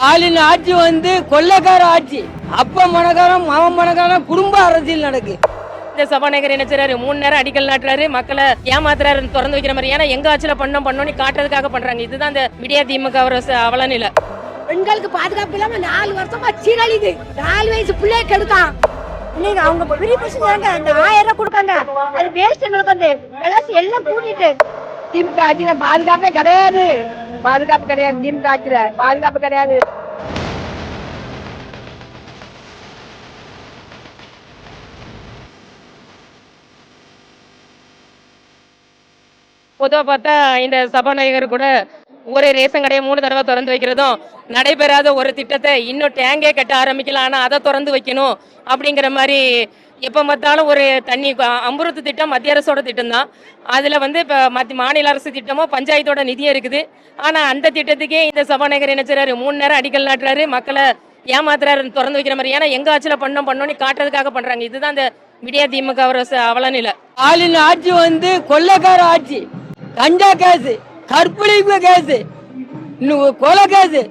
ஸ்டாலின் ஆட்சி வந்து கொள்ளைக்கார ஆட்சி. அப்ப மனக்காரன் மாமன் மனக்காரன் குடும்ப அரசியல் நடக்கு. இந்த சபாநாயகர் என்ன செய்றாரு? மூணு நேரம் அடிக்கல் நாட்டுறாரு. மக்களை ஏமாத்துறாரு திறந்து வைக்கிற மாதிரி. ஏன்னா எங்க ஆட்சியில பண்ணோம் பண்ணோம்னு காட்டுறதுக்காக பண்றாங்க. இதுதான் இந்த விடியா திமுக அவல நிலை. பெண்களுக்கு பாதுகாப்பு இல்லாம நாலு வருஷமா சீரழிது நாலு வயசு பிள்ளைய கெடுத்தான். இன்னைக்கு அவங்க பெரிய பசங்க அந்த ஆயிரம் ரூபாய் கொடுக்காங்க. அது வேஸ்ட் எங்களுக்கு வந்து எல்லாம் கூட்டிட்டு. திமுக ஆட்சியில பாதுகாப்பே கிடையாது. பாதுகாப்பு கிடையாது திமுக ஆட்சியில. பாதுகாப்பு கிடையாது. பொதுவாக பார்த்தா இந்த சபாநாயகர் கூட ஒரு ரேஷன் கடையை மூணு தடவை திறந்து வைக்கிறதும் நடைபெறாத ஒரு திட்டத்தை இன்னும் டேங்கே கட்ட ஆரம்பிக்கலாம் ஆனால் அதை திறந்து வைக்கணும் அப்படிங்கிற மாதிரி எப்போ பார்த்தாலும் ஒரு தண்ணி அ- திட்டம் மத்திய அரசோட திட்டம் தான் அதில் வந்து இப்போ மத்திய மாநில அரசு திட்டமோ பஞ்சாயத்தோட நிதியம் இருக்குது. ஆனால் அந்த திட்டத்துக்கே இந்த சபாநாயகர் என்ன செய்றாரு? மூணு நேரம் அடிக்கல் நாட்டுறாரு. மக்களை ஏமாத்துறாரு திறந்து வைக்கிற மாதிரி. ஏன்னா எங்கள் ஆட்சியில் பண்ணோம் பண்ணோம்னு காட்டுறதுக்காக பண்ணுறாங்க இதுதான் அந்த விடியா திமுக அவர நிலை. ஆளுநர் ஆட்சி வந்து கொள்ளைக்கார ஆட்சி. கஞ்சா கேஸு கற்பழிப்பு கேஸு இன்னும் கொலை கேஸு.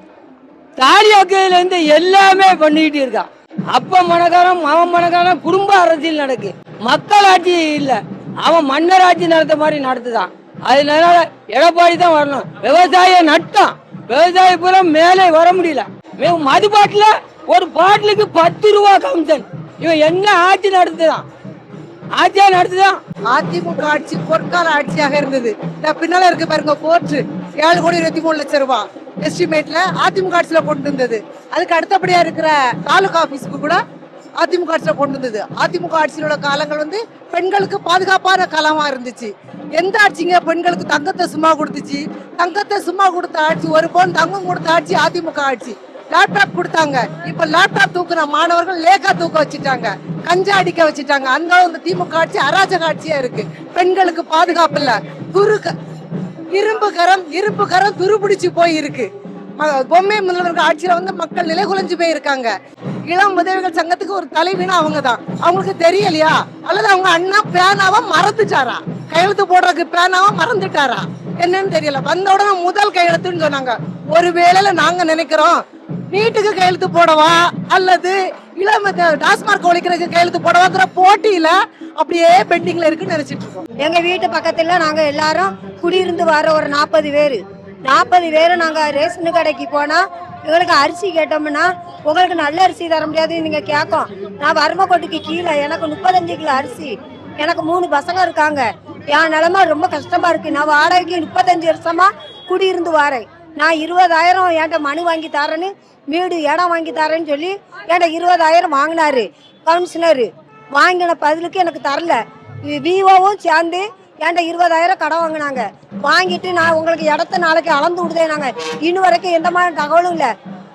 தாலியாக்கையில இருந்து எல்லாமே பண்ணிக்கிட்டு இருக்கான் அப்ப மனக்காரன் அவன் மனக்காரன் குடும்ப அரசியல் நடக்கு. மக்கள் ஆட்சி இல்லை. அவன் மன்னர் ஆட்சி நடத்த மாதிரி நடத்துதான் அதனால எடப்பாடி தான் வரணும். விவசாய நட்டம். விவசாய பூரா மேலே வர முடியல. மே- மது பாட்டில ஒரு பாட்டிலுக்கு பத்து ரூபா கமிஷன். இவன் என்ன ஆட்சி நடத்துதான் ஆட்சியா நடத்துதான் அதிமுக ஆட்சி பொற்கால ஆட்சியாக இருந்தது. இந்த பின்னால இருக்கு பாருங்க கோர்ட்டு ஏழு கோடி இருபத்தி மூணு லட்சம் ரூபாய் எஸ்டிமேட்ல அதிமுக ஆட்சியில கொண்டு வந்தது. அதுக்கு அடுத்தபடியா இருக்கிற தாலுகா ஆபீஸ்க்கு கூட அதிமுக ஆட்சியில கொண்டு வந்தது. அதிமுக ஆட்சியிலோட காலங்கள் வந்து பெண்களுக்கு பாதுகாப்பான காலமா இருந்துச்சு. எந்த ஆட்சிங்க? பெண்களுக்கு தங்கத்தை சும்மா கொடுத்துச்சு. தங்கத்தை சும்மா கொடுத்த ஆட்சி ஒரு பவுன் தங்கம் கொடுத்த ஆட்சி அதிமுக ஆட்சி. லேப்டாப் கொடுத்தாங்க. இப்ப லேப்டாப் தூக்குன மாணவர்கள் லேக்கா தூக்க வச்சுட்டாங்க. கஞ்சா அடிக்க வச்சுட்டாங்க. அந்த இந்த திமுக ஆட்சி அராஜக ஆட்சியா இருக்கு. பெண்களுக்கு பாதுகாப்பு இல்ல. துரு இரும்பு கரம் இரும்பு கரம் துருபிடிச்சு போய் இருக்கு பொம்மை முதல்வர்கள் ஆட்சியில வந்து மக்கள் நிலைகுலைஞ்சு போயிருக்காங்க. இளம் உதவிகள் சங்கத்துக்கு ஒரு தலைவினா அவங்க தான் அவங்களுக்கு தெரியலையா? அல்லது அவங்க அண்ணா பேனாவா மறந்துட்டாரா? கையெழுத்து போடுறதுக்கு பேனாவா மறந்துட்டாரா? என்னன்னு தெரியல. வந்த உடனே முதல் கையெழுத்துன்னு சொன்னாங்க. ஒரு வேளையில நாங்க நினைக்கிறோம் நீட்டுக்கு கையெழுத்து போடவா? அல்லது இளம டாஸ்மார்க் ஒழிக்கிறதுக்கு கையெழுத்து போடவாங்கிற போட்டியில அப்படியே பெண்டிங்ல இருக்குன்னு நினைச்சிட்டு இருக்கோம். எங்க வீட்டு பக்கத்துல நாங்க எல்லாரும் குடியிருந்து வர ஒரு நாற்பது பேர். நாற்பது பேர் நாங்க ரேஷன் கடைக்கு போனா எங்களுக்கு அரிசி கேட்டோம்னா உங்களுக்கு நல்ல அரிசி தர முடியாது நீங்க கேட்கும். நான் வறுமக்கோட்டுக்கு கீழே எனக்கு முப்பத்தஞ்சு கிலோ அரிசி. எனக்கு மூணு பசங்க இருக்காங்க. என் நிலமா ரொம்ப கஷ்டமா இருக்கு. நான் வாடகைக்கு முப்பத்தஞ்சு வருஷமா குடியிருந்து வாரேன். நான் இருபதாயிரம் என்கிட்ட மனு வாங்கி தரேன்னு வீடு இடம் வாங்கி தரேன்னு சொல்லி என்கிட்ட இருபதாயிரம் வாங்கினாரு. கவுன்சிலரு. வாங்கின பதிலுக்கு எனக்கு தரல. விவோவும் சேர்ந்து என்கிட்ட இருபதாயிரம் கடன் வாங்கினாங்க. வாங்கிட்டு நான் உங்களுக்கு இடத்த நாளைக்கு அளந்து விடுதேனாங்க இன்னும் வரைக்கும் எந்த மாதிரி தகவலும் இல்லை.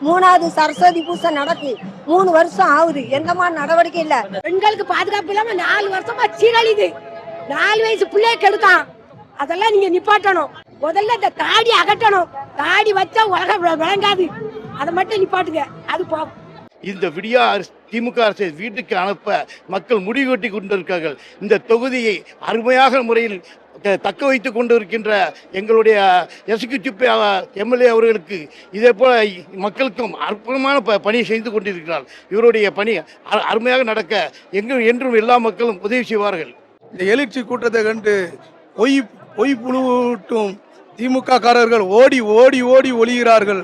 மூணாவது சரஸ்வதி பூசை நடக்கு. மூணு வருஷம் ஆகுது. எந்த மாதிரி நடவடிக்கை இல்ல. பெண்களுக்கு பாதுகாப்பு இல்லாம நாலு வருஷமா சீரழிது நாலு வயசு பிள்ளைய கெடுத்தான். அதெல்லாம் நீங்க நிப்பாட்டணும். முதல்ல இந்த தாடி அகற்றணும் தாடி வச்சா உலகம் விளங்காது. அதை மட்டும் நிப்பாட்டுங்க. அது போ இந்த விடியா அரசு திமுக அரசை வீட்டுக்கு அனுப்ப மக்கள் முடிவு கட்டி கொண்டிருக்கிறார்கள். இந்த தொகுதியை அருமையாக முறையில் தக்க வைத்துக் கொண்டிருக்கின்ற எங்களுடைய எக்ஸிக்யூட்டிவ் எம்எல்ஏ அவர்களுக்கு இதே போல மக்களுக்கும் அற்புதமான ப பணியை செய்து கொண்டிருக்கிறார். இவருடைய பணி அ- அருமையாக நடக்க எங்கும் என்றும் எல்லா மக்களும் உதவி செய்வார்கள். இந்த எழுச்சி கூட்டத்தை கண்டு பொய் பொய் புழுவூட்டும் திமுக காரர்கள் ஓடி ஓடி ஓடி ஒளிகிறார்கள்.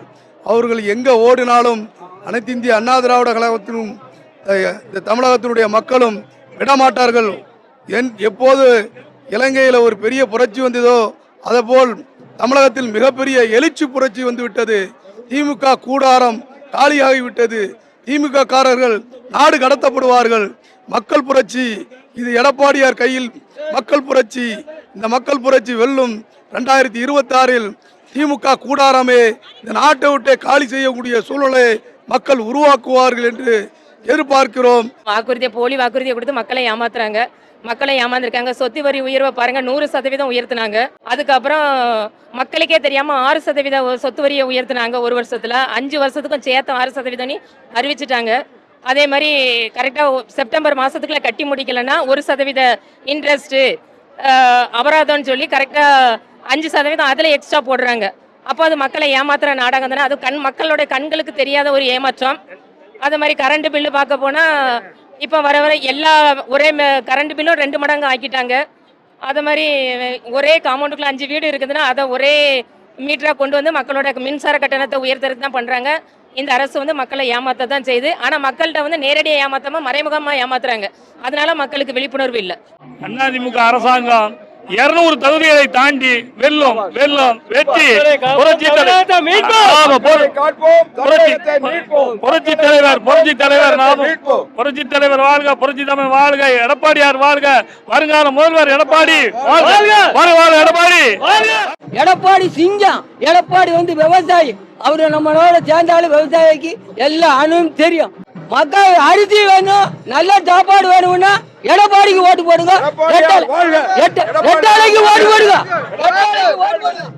அவர்கள் எங்கே ஓடினாலும் அனைத்து இந்திய அண்ணா திராவிட கழகத்திலும் இந்த தமிழகத்தினுடைய மக்களும் விடமாட்டார்கள். என் எப்போது இலங்கையில் ஒரு பெரிய புரட்சி வந்ததோ அதேபோல் தமிழகத்தில் மிகப்பெரிய எழுச்சி புரட்சி வந்துவிட்டது. திமுக கூடாரம் காலியாகிவிட்டது. திமுக காரர்கள் நாடு கடத்தப்படுவார்கள். மக்கள் புரட்சி இது எடப்பாடியார் கையில். மக்கள் புரட்சி இந்த மக்கள் புரட்சி வெல்லும் ரெண்டாயிரத்தி இருபத்தாறில் திமுக கூடாரமே இந்த நாட்டை விட்டே காலி செய்யக்கூடிய சூழலை மக்கள் உருவாக்குவார்கள் என்று எதிர்பார்க்கிறோம். வாக்குறுதியை போலி வாக்குறுதியை கொடுத்து மக்களை ஏமாத்துறாங்க. மக்களை ஏமாந்துருக்காங்க. சொத்து வரி உயர்வை பாருங்க. நூறு சதவீதம் உயர்த்தினாங்க. அதுக்கப்புறம் மக்களுக்கே தெரியாம ஆறு சதவீத சொத்து வரியை உயர்த்தினாங்க ஒரு வருஷத்துல. அஞ்சு வருஷத்துக்கும் சேர்த்து ஆறு சதவீதம் அறிவிச்சிட்டாங்க. அதே மாதிரி கரெக்டா செப்டம்பர் மாசத்துக்குள்ள கட்டி முடிக்கலன்னா ஒரு சதவீத இன்ட்ரெஸ்ட் அபராதம்னு சொல்லி கரெக்டா அஞ்சு சதவீதம் அதில் எக்ஸ்ட்ரா போடுறாங்க. அப்போ அது மக்களை ஏமாத்துற நாடகம் தானே? அது கண் மக்களோட கண்களுக்கு தெரியாத ஒரு ஏமாற்றம். அது மாதிரி கரண்ட் பில்லு பார்க்க போனால் இப்போ வர வர எல்லா ஒரே கரண்ட் பில்லும் ரெண்டு மடங்கு ஆக்கிட்டாங்க. அது மாதிரி ஒரே காம்பவுண்டுக்குள்ள அஞ்சு வீடு இருக்குதுன்னா அதை ஒரே மீட்டராக கொண்டு வந்து மக்களோட மின்சார கட்டணத்தை உயர்த்துறதுக்கு தான் பண்ணுறாங்க இந்த அரசு வந்து மக்களை ஏமாத்த தான் செய்யுது. ஆனால் மக்கள்கிட்ட வந்து நேரடியாக ஏமாத்தாம மறைமுகமாக ஏமாத்துறாங்க. அதனால மக்களுக்கு விழிப்புணர்வு இல்லை. அதிமுக அரசாங்கம் இருநூறு தொகுதிகளை தாண்டி வெல்லும் வெல்லும் வெற்றி. புரட்சி புரட்சி தலைவர் புரட்சி தலைவர் நாமும் புரட்சி தலைவர் வாழ்க புரட்சி தலைவர் வாழ்க எடப்பாடியார் வாழ்க வருங்கால முதல்வர் எடப்பாடி வாழ்க. வாழ்க. எடப்பாடி. எடப்பாடி சிங்கம் எடப்பாடி வந்து விவசாயி. அவரு நம்மளோட சேர்ந்தாலும் விவசாயிக்கு எல்லா அணுவும் தெரியும். மக்கள் அரிசி வேணும் நல்ல சாப்பாடு வேணும்னா எடப்பாடிக்கு ஓட்டு போடுங்க. ரெட்டைலைக்கு ஓட்டு போடுங்க.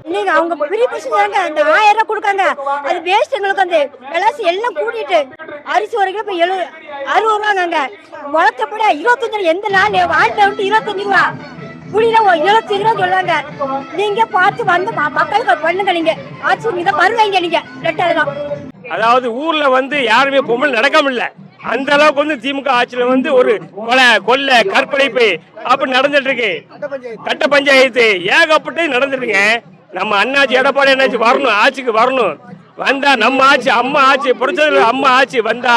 நீங்க அவங்க பிரிப்பு செஞ்சாங்க அந்த ஆயிரம் ரூபாய் கொடுக்காங்க. அது வேஸ்ட் எங்களுக்கு அந்த விளாசி எல்லாம் கூட்டிட்டு அரிசி ஒரு கிலோ இப்ப எழு அறுபது ரூபாங்க முளக்கப்பட இருபத்தஞ்சு எந்த நாள்? வாழ்க்கை வந்து இருபத்தஞ்சு ரூபா. புளியில ஒரு இருபத்தஞ்சு ரூபா சொல்லுவாங்க நீங்க பார்த்து வந்து ம- மக்களுக்கு பண்ணுங்க நீங்க. ஆட்சி நீங்க வருவாங்க நீங்க. ரெட்டை தான் அதாவது ஊர்ல வந்து யாருமே பொம்மல் நடக்காம இல்ல. அந்த அளவுக்கு வந்து திமுக ஆட்சியில வந்து ஒரு கொலை கொள்ளை கற்பழிப்பு அப்படி நடந்துட்டு இருக்கு கட்ட பஞ்சாயத்து ஏகப்பட்டது நடந்துட்டு நம்ம அண்ணாச்சி எடப்பாடி அண்ணாச்சி வரணும் ஆட்சிக்கு வரணும். வந்தா நம்ம ஆட்சி அம்மா ஆட்சி புரட்சி அம்மா ஆட்சி வந்தா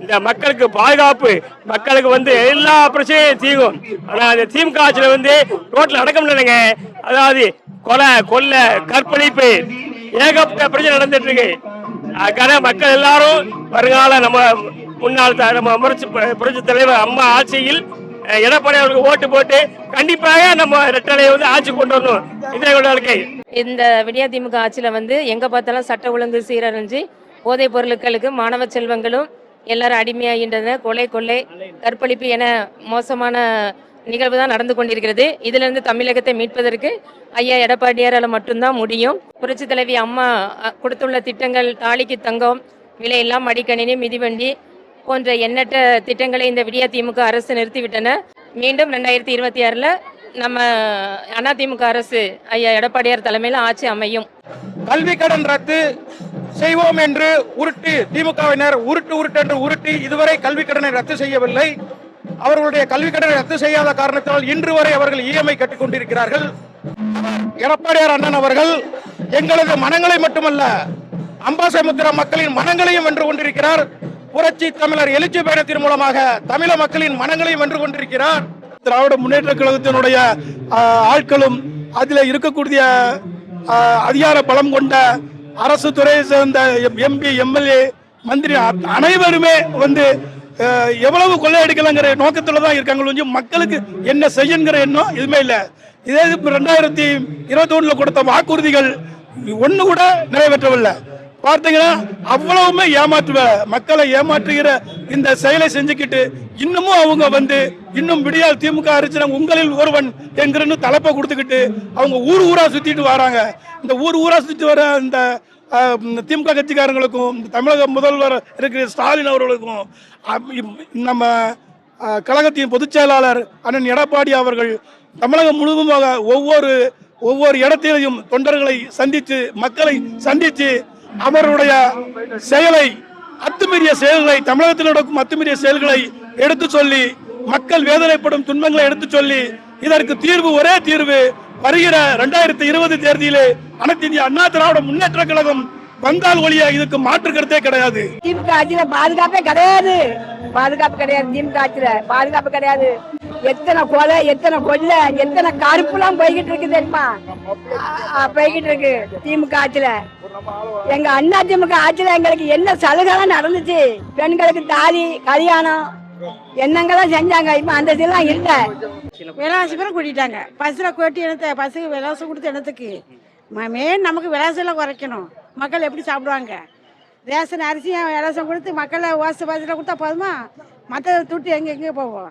இந்த மக்களுக்கு பாதுகாப்பு மக்களுக்கு வந்து எல்லா பிரச்சனையும் தீரும் ஆனா அந்த திமுக ஆட்சியில வந்து ரோட்ல அடக்கம் இல்லைங்க அதாவது கொலை கொள்ளை கற்பழிப்பு ஏகப்பட்ட பிரச்சனை நடந்துட்டு இருக்கு அதுக்கான மக்கள் எல்லாரும் வருங்கால நம்ம முன்னாள் நம்ம புரட்சி புரட்சி தலைவர் அம்மா ஆட்சியில் எடப்பாடி அவருக்கு ஓட்டு போட்டு கண்டிப்பாக நம்ம ரெட்டலையை வந்து ஆட்சி கொண்டு வரணும். இதே வாழ்க்கை. இந்த விடியா திமுக ஆட்சியில் வந்து எங்கே பார்த்தாலும் சட்ட ஒழுங்கு சீரழிஞ்சு போதைப் பொருட்களுக்கு மாணவ செல்வங்களும் எல்லாரும் அடிமையாகின்றன கொலை கொள்ளை கற்பழிப்பு என மோசமான நிகழ்வு தான் நடந்து கொண்டிருக்கிறது. இதிலிருந்து தமிழகத்தை மீட்பதற்கு ஐயா எடப்பாடியாரால் மட்டும்தான் முடியும். புரட்சி தலைவி அம்மா கொடுத்துள்ள திட்டங்கள் தாலிக்கு தங்கம் விலையில்லா மடிக்கணினி மிதிவண்டி போன்ற எண்ணற்ற திட்டங்களை இந்த விடியா திமுக அரசு நிறுத்திவிட்டன. மீண்டும் ரெண்டாயிரத்தி இருபத்தி ஆறில் நம்ம அதிமுக அரசு ஐயா எடப்பாடியார் தலைமையில் ஆட்சி அமையும். கல்வி கடன் ரத்து செய்வோம் என்று உருட்டு திமுகவினர் உருட்டு உருட்டு என்று உருட்டி இதுவரை கல்வி கடனை ரத்து செய்யவில்லை. அவர்களுடைய கல்வி கடனை ரத்து செய்யாத காரணத்தால் இன்று வரை அவர்கள் இஎம்ஐ கட்டிக் கொண்டிருக்கிறார்கள் எடப்பாடியார் அண்ணன் அவர்கள் எங்களது மனங்களை மட்டுமல்ல அம்பாசமுத்திரம் மக்களின் மனங்களையும் வென்று கொண்டிருக்கிறார். புரட்சி தமிழர் எழுச்சி பயணத்தின் மூலமாக தமிழ மக்களின் மனங்களையும் வென்று கொண்டிருக்கிறார். திராவிட முன்னேற்ற கழகத்தினுடைய ஆட்களும் அதில் இருக்கக்கூடிய அதிகார பலம் கொண்ட அரசு துறையை சேர்ந்த எம்பி எம்எல்ஏ மந்திரி அனைவருமே வந்து எவ்வளவு கொள்ளையடிக்கலாங்கிற நோக்கத்துல தான் இருக்காங்க ஒழிஞ்சு மக்களுக்கு என்ன செய்யுங்கிற எண்ணம் எதுவுமே இல்லை. இதே இப்போ ரெண்டாயிரத்தி இருபத்தி ஒன்றில் கொடுத்த வாக்குறுதிகள் ஒன்று கூட நிறைவேற்றவில்லை. பார்த்தீங்கன்னா அவ்வளவுமே ஏமாற்றுவ மக்களை ஏமாற்றுகிற இந்த செயலை செஞ்சுக்கிட்டு இன்னமும் அவங்க வந்து இன்னும் விடியால் திமுக அரசு உங்களில் ஒருவன் என்கிறன்னு தலைப்பை கொடுத்துக்கிட்டு அவங்க ஊர் ஊரா சுத்திட்டு வராங்க. இந்த ஊர் ஊரா சுத்தி வர இந்த திமுக கட்சிக்காரங்களுக்கும் இந்த தமிழக முதல்வர் இருக்கிற ஸ்டாலின் அவர்களுக்கும் நம்ம கழகத்தின் பொதுச் செயலாளர் அண்ணன் எடப்பாடி அவர்கள் தமிழகம் முழுவதுமாக ஒவ்வொரு ஒவ்வொரு இடத்திலையும் தொண்டர்களை சந்தித்து மக்களை சந்தித்து அவருடைய செயலை அத்துமீறிய செயல்களை தமிழகத்தில் நடக்கும் அத்துமீறிய செயல்களை எடுத்து சொல்லி மக்கள் வேதனைப்படும் துன்பங்களை எடுத்து சொல்லி இதற்கு தீர்வு ஒரே தீர்வு வருகிற ரெண்டாயிரத்தி இருபது தேர்தலிலே அனைத்து இந்திய அண்ணா திராவிட முன்னேற்ற கழகம் வந்தால் ஒழிய இதுக்கு மாற்று கருத்தே கிடையாது. திமுக ஆட்சியில பாதுகாப்பே கிடையாது. பாதுகாப்பு கிடையாது திமுக ஆட்சியில. பாதுகாப்பு கிடையாது. எத்தனை கொலை எத்தனை கொள்ளை எத்தனை கருப்புலாம் போய்கிட்டு இருக்கு தெரியுமா? போய்கிட்டு இருக்கு திமுக ஆட்சியில. எங்க அண்ணா திமுக ஆட்சியில எங்களுக்கு என்ன சலுகைலாம் நடந்துச்சு? பெண்களுக்கு தாலி கல்யாணம் என்னங்கெல்லாம் செஞ்சாங்க? இப்ப அந்த இதெல்லாம் இல்ல. விலாசி பேரும் கூட்டிட்டாங்க. பஸ்ஸில் கூட்டி இனத்தை பஸ்ஸுக்கு விலாசம் கொடுத்து இனத்துக்கு மெயின் நமக்கு விலாசெல்லாம் குறைக்கணும். மக்கள் எப்படி சாப்பிடுவாங்க? ரேஷன் அரிசியும் விலாசம் கொடுத்து மக்களை ஓசை பஸ்ஸில் கொடுத்தா போதுமா? மற்ற துட்டு எங்கே எங்கே போவோம்.